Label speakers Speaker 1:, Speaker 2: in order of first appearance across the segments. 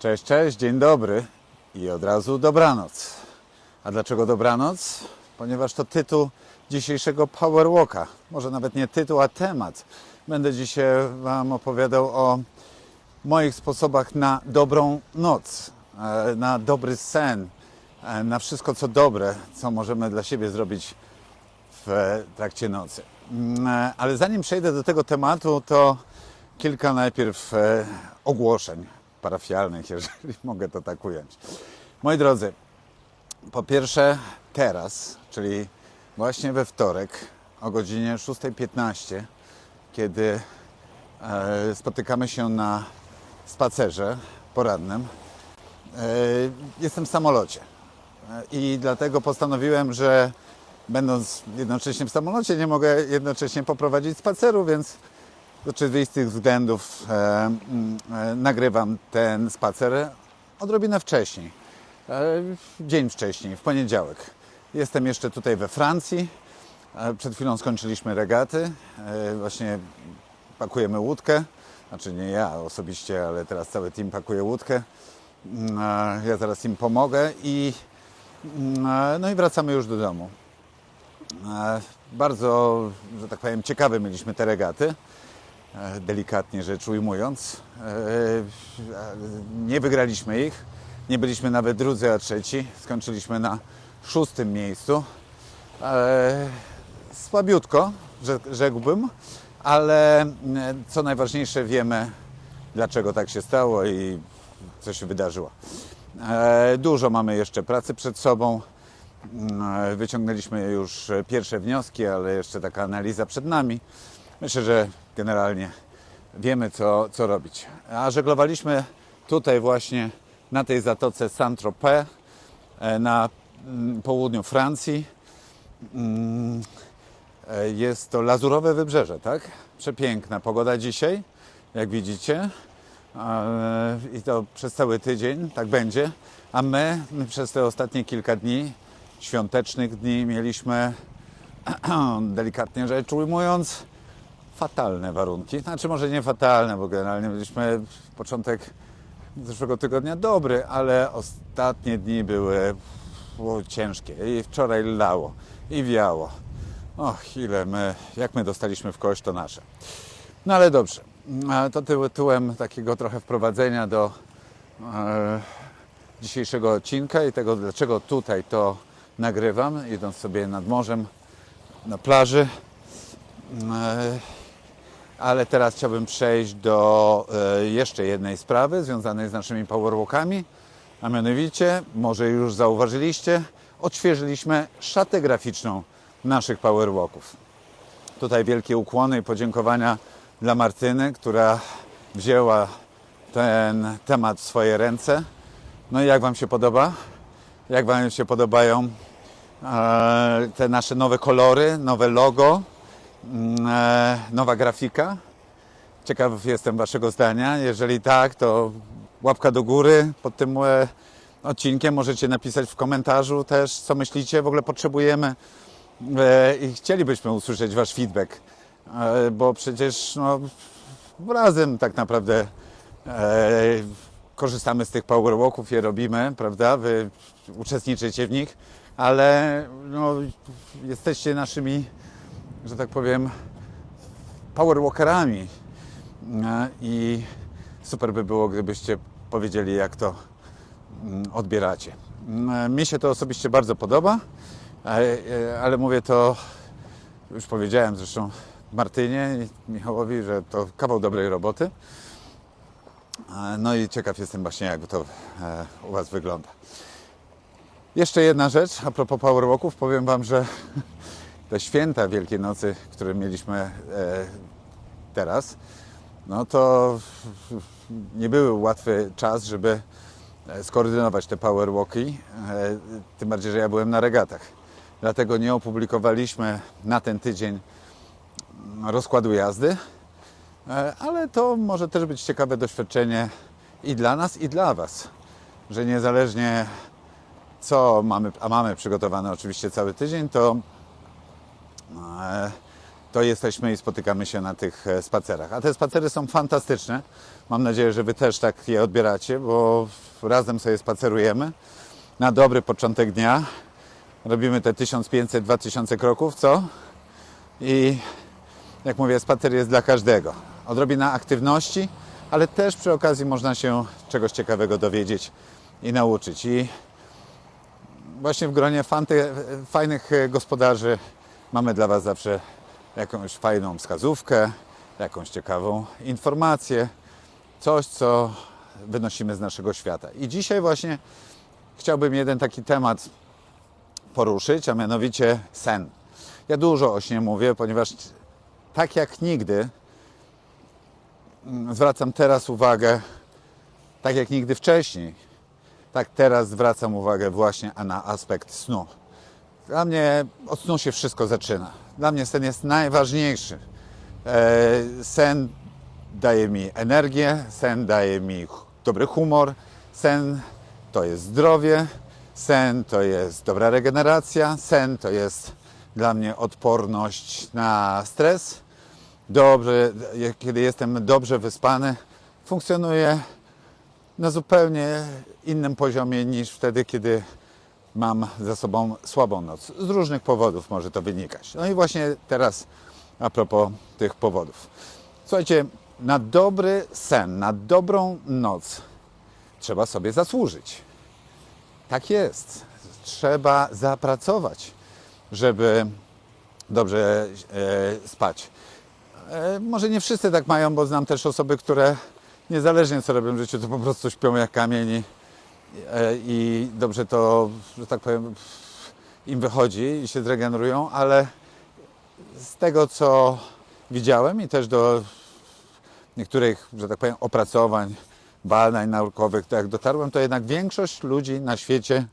Speaker 1: Cześć, cześć, dzień dobry i od razu dobranoc. A dlaczego dobranoc? Ponieważ to tytuł dzisiejszego Power Walka. Może nawet nie tytuł, a temat. Będę dzisiaj Wam opowiadał o moich sposobach na dobrą noc, e, na dobry sen, e, na wszystko co dobre, co możemy dla siebie zrobić w trakcie nocy. Mm, e, Ale zanim przejdę do tego tematu, to kilka najpierw e, ogłoszeń parafialnych, jeżeli mogę to tak ująć. Moi drodzy, po pierwsze teraz, czyli właśnie we wtorek o godzinie 6.15, kiedy e, spotykamy się na spacerze porannym, e, jestem w samolocie. E, I dlatego postanowiłem, że będąc jednocześnie w samolocie, nie mogę jednocześnie poprowadzić spaceru, więc z oczywistych względów e, mm, e, nagrywam ten spacer odrobinę wcześniej. E, dzień wcześniej, w poniedziałek. Jestem jeszcze tutaj we Francji. E, przed chwilą skończyliśmy regaty. E, właśnie pakujemy łódkę. Znaczy nie ja osobiście, ale teraz cały team pakuje łódkę. E, Ja zaraz im pomogę i e, no i wracamy już do domu. E, Bardzo, że tak powiem, ciekawe mieliśmy te regaty, delikatnie rzecz ujmując. E, e, Nie wygraliśmy ich, nie byliśmy nawet drudzy, a trzeci. Skończyliśmy na szóstym miejscu. E, Słabiutko, rzek- rzekłbym, ale e, co najważniejsze wiemy, dlaczego tak się stało i co się wydarzyło. E, Dużo mamy jeszcze pracy przed sobą. Mm, Wyciągnęliśmy już pierwsze wnioski, ale jeszcze taka analiza przed nami. Myślę, że generalnie wiemy, co, co robić. A żeglowaliśmy tutaj właśnie na tej zatoce Saint-Tropez e, na mm, południu Francji. Mm, e, Jest to lazurowe wybrzeże, tak? Przepiękna pogoda dzisiaj, jak widzicie. E, I to przez cały tydzień tak będzie. A my przez te ostatnie kilka dni, świątecznych dni, mieliśmy, delikatnie rzecz ujmując, fatalne warunki. Znaczy, może nie fatalne, bo generalnie mieliśmy początek zeszłego tygodnia dobry, ale ostatnie dni były ciężkie. I wczoraj lało, i wiało. Och, ile my, jak my dostaliśmy w kość, to nasze. No ale dobrze. To tytułem takiego trochę wprowadzenia do e, dzisiejszego odcinka i tego, dlaczego tutaj to nagrywam, idąc sobie nad morzem na plaży. E, ale teraz chciałbym przejść do e, jeszcze jednej sprawy związanej z naszymi powerwalkami, a mianowicie, może już zauważyliście, odświeżyliśmy szatę graficzną naszych powerwalków. Tutaj wielkie ukłony i podziękowania dla Martyny, która wzięła ten temat w swoje ręce. No i jak Wam się podoba? Jak Wam się podobają e, te nasze nowe kolory, nowe logo, nowa grafika? Ciekaw jestem Waszego zdania. Jeżeli tak, to łapka do góry pod tym e, odcinkiem. Możecie napisać w komentarzu też, co myślicie. W ogóle potrzebujemy e, i chcielibyśmy usłyszeć Wasz feedback, e, bo przecież no, razem tak naprawdę e, korzystamy z tych powerwalków, je robimy, prawda? Wy uczestniczycie w nich, ale no, jesteście naszymi, że tak powiem, powerwalkerami E, i super by było, gdybyście powiedzieli, jak to mm, odbieracie. Mm, Mi się to osobiście bardzo podoba, e, e, ale mówię to, już powiedziałem zresztą Martynie i Michałowi, że to kawał dobrej roboty. E, No i ciekaw jestem właśnie, jak to e, u Was wygląda. Jeszcze jedna rzecz, a propos powerwalków, powiem Wam, że te święta Wielkiej Nocy, które mieliśmy e, teraz, no to nie były łatwy czas, żeby e, skoordynować te powerwalki, e, tym bardziej, że ja byłem na regatach. Dlatego nie opublikowaliśmy na ten tydzień rozkładu jazdy, ale to może też być ciekawe doświadczenie i dla nas, i dla Was, że niezależnie co mamy, a mamy przygotowane oczywiście cały tydzień, to to jesteśmy i spotykamy się na tych e, spacerach. A te spacery są fantastyczne. Mam nadzieję, że Wy też tak je odbieracie, bo razem sobie spacerujemy na dobry początek dnia. Robimy te 1500-2000 kroków, co? I jak mówię, spacer jest dla każdego. Odrobina aktywności, ale też przy okazji można się czegoś ciekawego dowiedzieć i nauczyć. I właśnie w gronie fanty, fajnych e, gospodarzy mamy dla Was zawsze jakąś fajną wskazówkę, jakąś ciekawą informację, coś, co wynosimy z naszego świata. I dzisiaj właśnie chciałbym jeden taki temat poruszyć, a mianowicie sen. Ja dużo o śnie mówię, ponieważ tak jak nigdy mm, zwracam teraz uwagę, tak jak nigdy wcześniej, tak teraz zwracam uwagę właśnie na aspekt snu. Dla mnie od snu się wszystko zaczyna. Dla mnie sen jest najważniejszy. E, Sen daje mi energię, sen daje mi dobry humor, sen to jest zdrowie, sen to jest dobra regeneracja, sen to jest dla mnie odporność na stres. Dobrze, kiedy jestem dobrze wyspany, funkcjonuję na zupełnie innym poziomie niż wtedy, kiedy mam za sobą słabą noc. Z różnych powodów może to wynikać. No i właśnie teraz a propos tych powodów. Słuchajcie, na dobry sen, na dobrą noc trzeba sobie zasłużyć. Tak jest. Trzeba zapracować, żeby dobrze e, spać. E, może nie wszyscy tak mają, bo znam też osoby, które niezależnie co robią w życiu, to po prostu śpią jak kamień i, e, i dobrze to, że tak powiem, im wychodzi i się zregenerują, ale z tego co widziałem i też do niektórych, że tak powiem, opracowań, badań naukowych, to jak dotarłem, to jednak większość ludzi na świecie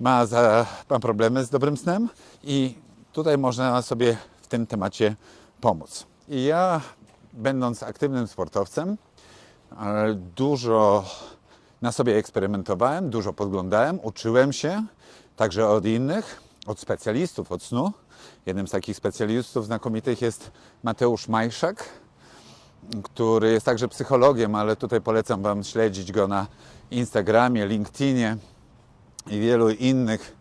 Speaker 1: ma, za, ma problemy z dobrym snem i tutaj można sobie w tym temacie pomóc. I ja, będąc aktywnym sportowcem, dużo na sobie eksperymentowałem, dużo podglądałem, uczyłem się także od innych, od specjalistów od snu. Jednym z takich specjalistów znakomitych jest Mateusz Majszak, który jest także psychologiem, ale tutaj polecam Wam śledzić go na Instagramie, LinkedInie i wielu innych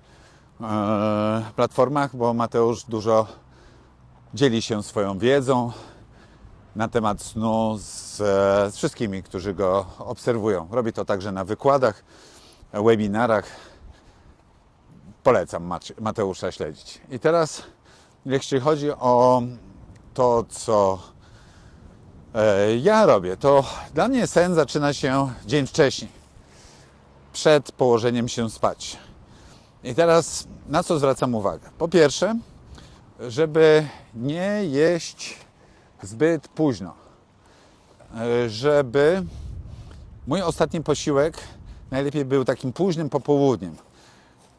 Speaker 1: e, platformach, bo Mateusz dużo dzieli się swoją wiedzą na temat snu z, e, z wszystkimi, którzy go obserwują. Robi to także na wykładach, webinarach. Polecam Mateusza śledzić. I teraz, jeśli chodzi o to, co e, ja robię, to dla mnie sen zaczyna się dzień wcześniej, przed położeniem się spać. I teraz na co zwracam uwagę? Po pierwsze, żeby nie jeść zbyt późno. Żeby mój ostatni posiłek najlepiej był takim późnym popołudniem.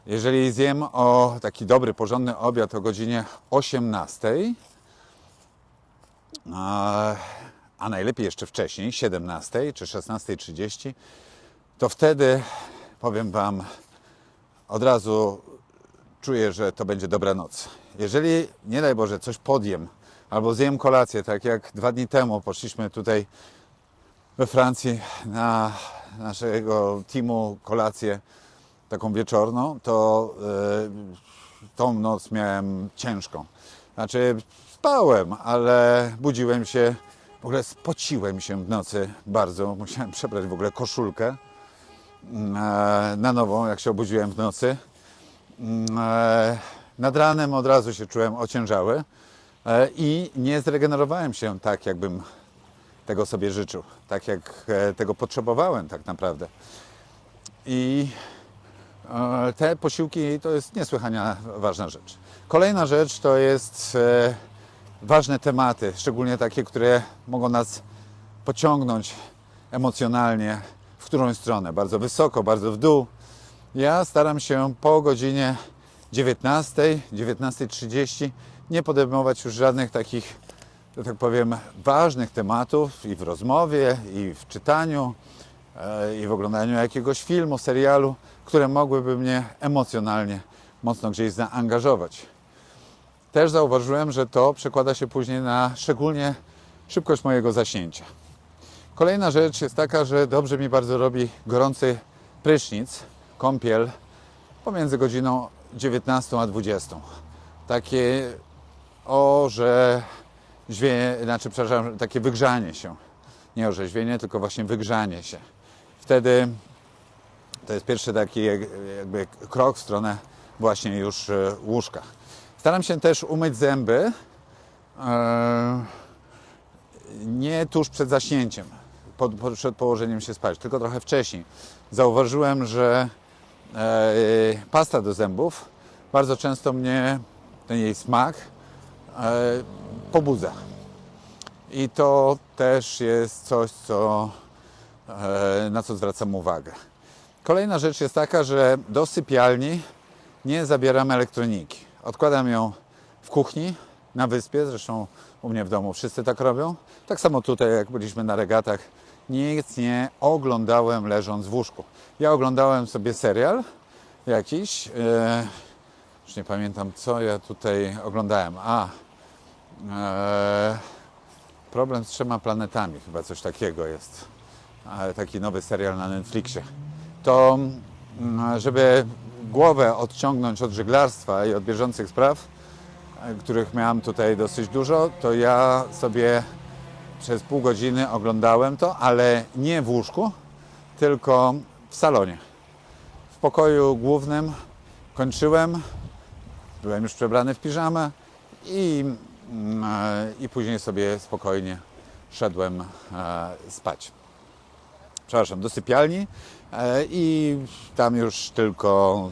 Speaker 1: Jeżeli zjem o taki dobry, porządny obiad o godzinie 18, a, a najlepiej jeszcze wcześniej, 17 czy 16.30, to wtedy powiem Wam od razu czuję, że to będzie dobra noc. Jeżeli, nie daj Boże, coś podjem albo zjem kolację, tak jak dwa dni temu poszliśmy tutaj we Francji na naszego teamu kolację taką wieczorną, to e, tą noc miałem ciężką. Znaczy spałem, ale budziłem się, w ogóle spociłem się w nocy bardzo. Musiałem przebrać w ogóle koszulkę e, na nową, jak się obudziłem w nocy. E, Nad ranem od razu się czułem ociężały i nie zregenerowałem się tak, jakbym tego sobie życzył, tak jak e, tego potrzebowałem tak naprawdę. I e, te posiłki to jest niesłychanie ważna rzecz. Kolejna rzecz to jest e, ważne tematy, szczególnie takie, które mogą nas pociągnąć emocjonalnie w którąś stronę, bardzo wysoko, bardzo w dół. Ja staram się po godzinie 19, 19.30 nie podejmować już żadnych takich, że tak powiem, ważnych tematów i w rozmowie, i w czytaniu, e, i w oglądaniu jakiegoś filmu, serialu, które mogłyby mnie emocjonalnie mocno gdzieś zaangażować. też zauważyłem, że to przekłada się później na szczególnie szybkość mojego zaśnięcia. Kolejna rzecz jest taka, że dobrze mi bardzo robi gorący prysznic, kąpiel pomiędzy godziną 19 a 20. Takie orzeźwienie, znaczy przepraszam, takie wygrzanie się. Nie orzeźwienie, tylko właśnie wygrzanie się. Wtedy to jest pierwszy taki jak- jakby krok w stronę właśnie już e, łóżka. Staram się też umyć zęby e, nie tuż przed zaśnięciem, przed położeniem się spać, tylko trochę wcześniej. Zauważyłem, że e, pasta do zębów bardzo często mnie, ten jej smak, pobudza. I to też jest coś, co, e, na co zwracam uwagę. Kolejna rzecz jest taka, że do sypialni nie zabieram elektroniki. Odkładam ją w kuchni, na wyspie, zresztą u mnie w domu wszyscy tak robią. Tak samo tutaj, jak byliśmy na regatach, nic nie oglądałem leżąc w łóżku. Ja oglądałem sobie serial jakiś, e, już nie pamiętam co ja tutaj oglądałem. A, e, problem z trzema planetami, chyba coś takiego jest. Ale taki nowy serial na Netflixie. To, mm, żeby głowę odciągnąć od żeglarstwa i od bieżących spraw, e, których miałem tutaj dosyć dużo, to ja sobie przez pół godziny oglądałem to, ale nie w łóżku, tylko w salonie. W pokoju głównym kończyłem, byłem już przebrany w piżamę i, mm, e, i później sobie spokojnie szedłem e, spać. Przepraszam, do sypialni e, i tam już tylko,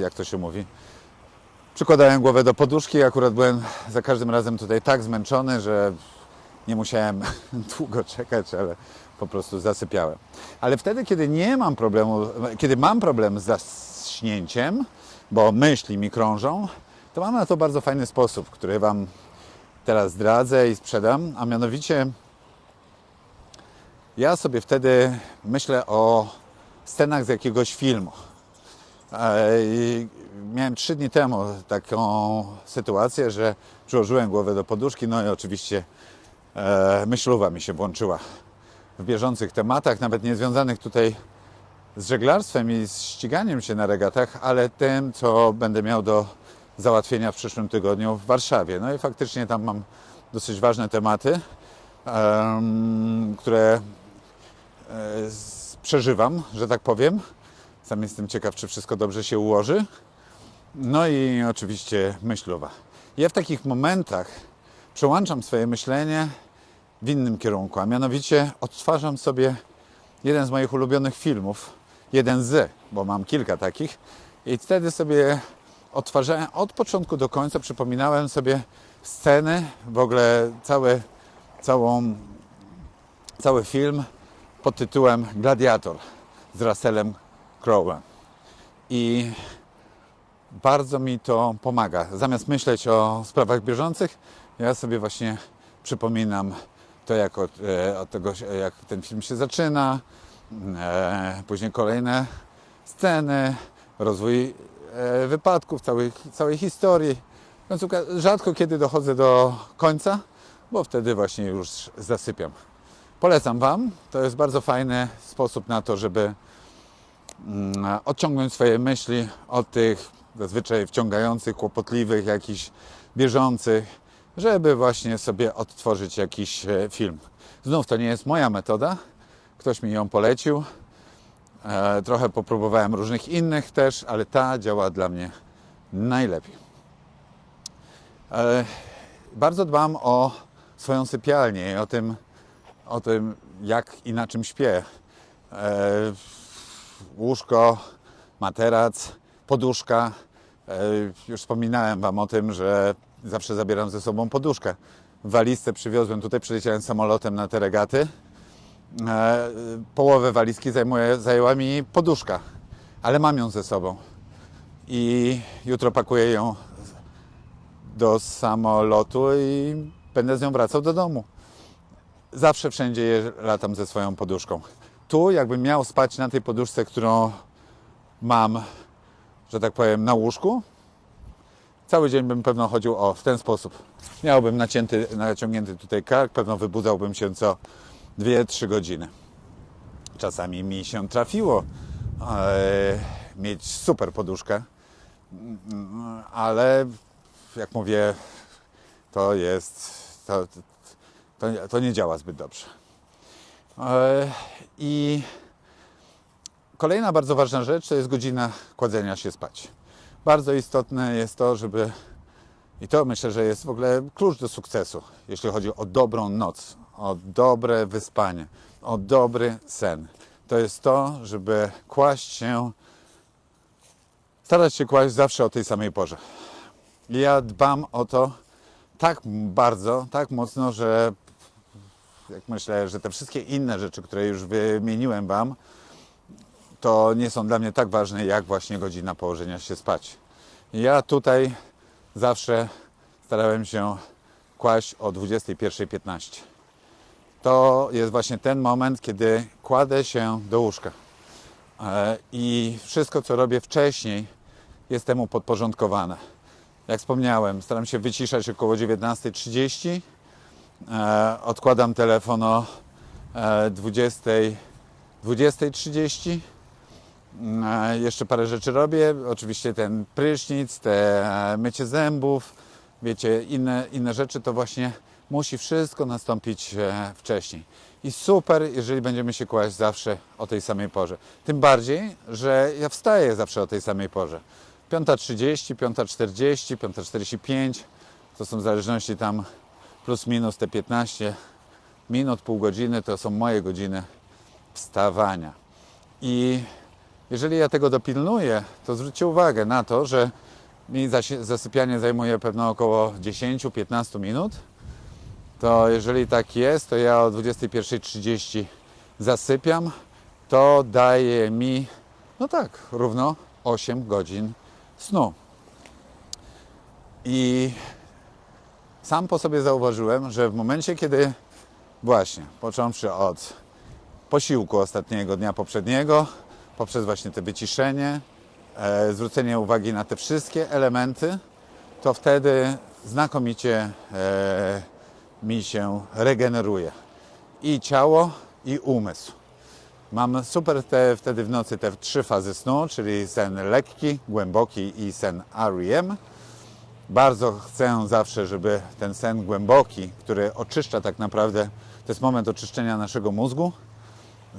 Speaker 1: jak to się mówi, przykładałem głowę do poduszki. Akurat byłem za każdym razem tutaj tak zmęczony, że nie musiałem długo czekać, ale po prostu zasypiałem. Ale wtedy, kiedy nie mam problemu, kiedy mam problem z zaśnięciem, bo myśli mi krążą, to mam na to bardzo fajny sposób, który Wam teraz zdradzę i sprzedam, a mianowicie ja sobie wtedy myślę o scenach z jakiegoś filmu. E, i Miałem trzy dni temu taką sytuację, że przyłożyłem głowę do poduszki, no i oczywiście e, myślowa mi się włączyła w bieżących tematach, nawet nie związanych tutaj z żeglarstwem i z ściganiem się na regatach, ale tym, co będę miał do załatwienia w przyszłym tygodniu w Warszawie. No i faktycznie tam mam dosyć ważne tematy, em, które e, przeżywam, że tak powiem. Sam jestem ciekaw, czy wszystko dobrze się ułoży. No i oczywiście myślowa. Ja w takich momentach przełączam swoje myślenie w innym kierunku, a mianowicie odtwarzam sobie jeden z moich ulubionych filmów, jeden z, bo mam kilka takich, i wtedy sobie odtwarzałem od początku do końca, przypominałem sobie sceny, w ogóle cały, całą, cały film pod tytułem Gladiator z Russellem Crowe'em. I bardzo mi to pomaga. Zamiast myśleć o sprawach bieżących, ja sobie właśnie przypominam to, jak od, e, od tego, jak ten film się zaczyna, e, później kolejne sceny, rozwój wypadków, całej, całej historii. Końcu ka- rzadko kiedy dochodzę do końca, bo wtedy właśnie już zasypiam. Polecam Wam. To jest bardzo fajny sposób na to, żeby mm, odciągnąć swoje myśli od tych zazwyczaj wciągających, kłopotliwych, jakichś bieżących, żeby właśnie sobie odtworzyć jakiś e, film. Znów to nie jest moja metoda, ktoś mi ją polecił. E, trochę popróbowałem różnych innych też, ale ta działa dla mnie najlepiej. E, bardzo dbam o swoją sypialnię i o tym, o tym, jak i na czym śpię. E, łóżko, materac, poduszka. Już wspominałem Wam o tym, że zawsze zabieram ze sobą poduszkę. Walizce przywiozłem, tutaj przyleciałem samolotem na te regaty. E, Połowę walizki zajmuje, zajęła mi poduszka, ale mam ją ze sobą. I jutro pakuję ją do samolotu i będę z nią wracał do domu. Zawsze wszędzie latam ze swoją poduszką. Tu, jakbym miał spać na tej poduszce, którą mam, że tak powiem, na łóżku, cały dzień bym pewno chodził o w ten sposób. Miałbym nacięty, naciągnięty tutaj kark, pewno wybudzałbym się co 2-3 godziny. Czasami mi się trafiło mieć super poduszkę, ale jak mówię, to jest, to, to, to nie działa zbyt dobrze. E, I kolejna bardzo ważna rzecz to jest godzina kładzenia się spać. Bardzo istotne jest to, żeby i to myślę, że jest w ogóle klucz do sukcesu, jeśli chodzi o dobrą noc, o dobre wyspanie, o dobry sen. To jest to, żeby kłaść się, starać się kłaść zawsze o tej samej porze. Ja dbam o to tak bardzo, tak mocno, że jak myślę, że te wszystkie inne rzeczy, które już wymieniłem Wam, to nie są dla mnie tak ważne, jak właśnie godzina położenia się spać. Ja tutaj zawsze starałem się kłaść o 21.15. To jest właśnie ten moment, kiedy kładę się do łóżka. E, I wszystko, co robię wcześniej, jest temu podporządkowane. Jak wspomniałem, staram się wyciszać około 19.30. E, Odkładam telefon o e, 20, 20.30. E, Jeszcze parę rzeczy robię. Oczywiście ten prysznic, te mycie zębów, wiecie, inne, inne rzeczy to właśnie musi wszystko nastąpić e, wcześniej. I super, jeżeli będziemy się kłaść zawsze o tej samej porze. Tym bardziej, że ja wstaję zawsze o tej samej porze. 5.30, 5.40, 5.45 to są w zależności tam plus minus te 15 minut, pół godziny to są moje godziny wstawania. I jeżeli ja tego dopilnuję, to zwróćcie uwagę na to, że mi zasypianie zajmuje pewno około 10-15 minut. To jeżeli tak jest, to ja o 21.30 zasypiam, to daje mi, no tak, równo 8 godzin snu. I sam po sobie zauważyłem, że w momencie, kiedy właśnie, począwszy od posiłku ostatniego dnia poprzedniego, poprzez właśnie te wyciszenie, e, zwrócenie uwagi na te wszystkie elementy, to wtedy znakomicie e, mi się regeneruje i ciało, i umysł. Mam super te, wtedy w nocy te trzy fazy snu, czyli sen lekki, głęboki i sen REM. Bardzo chcę zawsze, żeby ten sen głęboki, który oczyszcza tak naprawdę, to jest moment oczyszczenia naszego mózgu,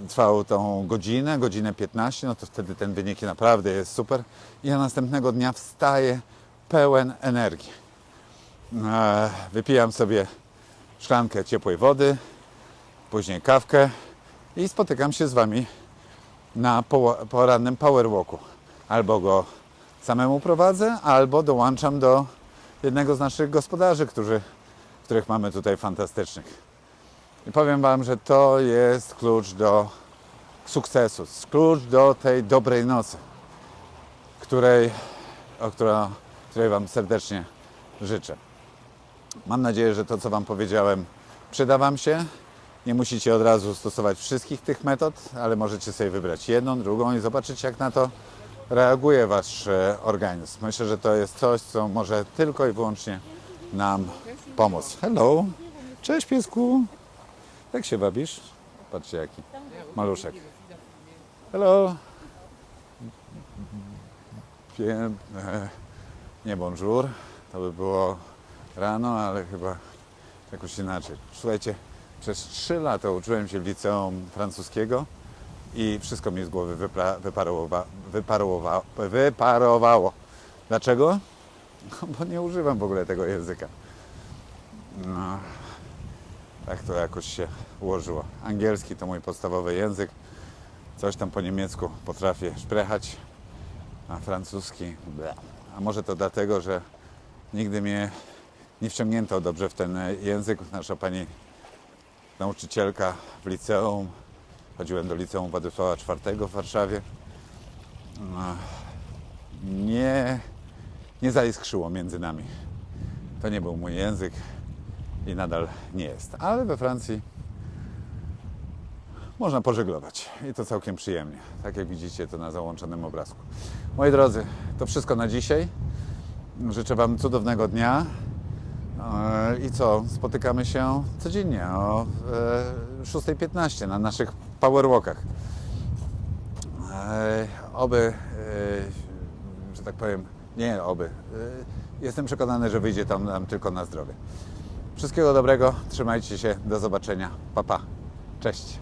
Speaker 1: trwał tą godzinę, godzinę 15, no to wtedy ten wynik naprawdę jest super. I ja następnego dnia wstaję pełen energii. E, Wypijam sobie szklankę ciepłej wody, później kawkę i spotykam się z Wami na porannym power walku. Albo go samemu prowadzę, albo dołączam do jednego z naszych gospodarzy, którzy, których mamy tutaj fantastycznych. I powiem Wam, że to jest klucz do sukcesu, klucz do tej dobrej nocy, której, o która, której Wam serdecznie życzę. Mam nadzieję, że to, co Wam powiedziałem, przyda Wam się. Nie musicie od razu stosować wszystkich tych metod, ale możecie sobie wybrać jedną, drugą i zobaczyć, jak na to reaguje Wasz e, organizm. Myślę, że to jest coś, co może tylko i wyłącznie nam pomóc. Hello! Cześć piesku! Jak się bawisz? Patrzcie jaki maluszek. Hello! E, Nie bonjour, to by było rano, ale chyba jakoś inaczej. Słuchajcie, przez 3 lata uczyłem się w liceum francuskiego i wszystko mi z głowy wypra- wyparowa- wyparowa- wyparowało. Dlaczego? No, bo nie używam w ogóle tego języka. No, tak to jakoś się ułożyło. Angielski to mój podstawowy język. Coś tam po niemiecku potrafię szprechać, a francuski. ble. A może to dlatego, że nigdy mnie nie wciągnięto dobrze w ten język. Nasza pani nauczycielka w liceum, chodziłem do liceum Władysława IV w Warszawie, no, nie, nie zaiskrzyło między nami. To nie był mój język i nadal nie jest. Ale we Francji można pożeglować i to całkiem przyjemnie. Tak jak widzicie to na załączonym obrazku. Moi drodzy, to wszystko na dzisiaj. Życzę Wam cudownego dnia. E, I co? Spotykamy się codziennie o e, 6.15 na naszych powerwalkach. E, Oby, e, że tak powiem, nie oby. E, Jestem przekonany, że wyjdzie tam nam tylko na zdrowie. Wszystkiego dobrego, trzymajcie się, do zobaczenia. Pa, pa. Cześć.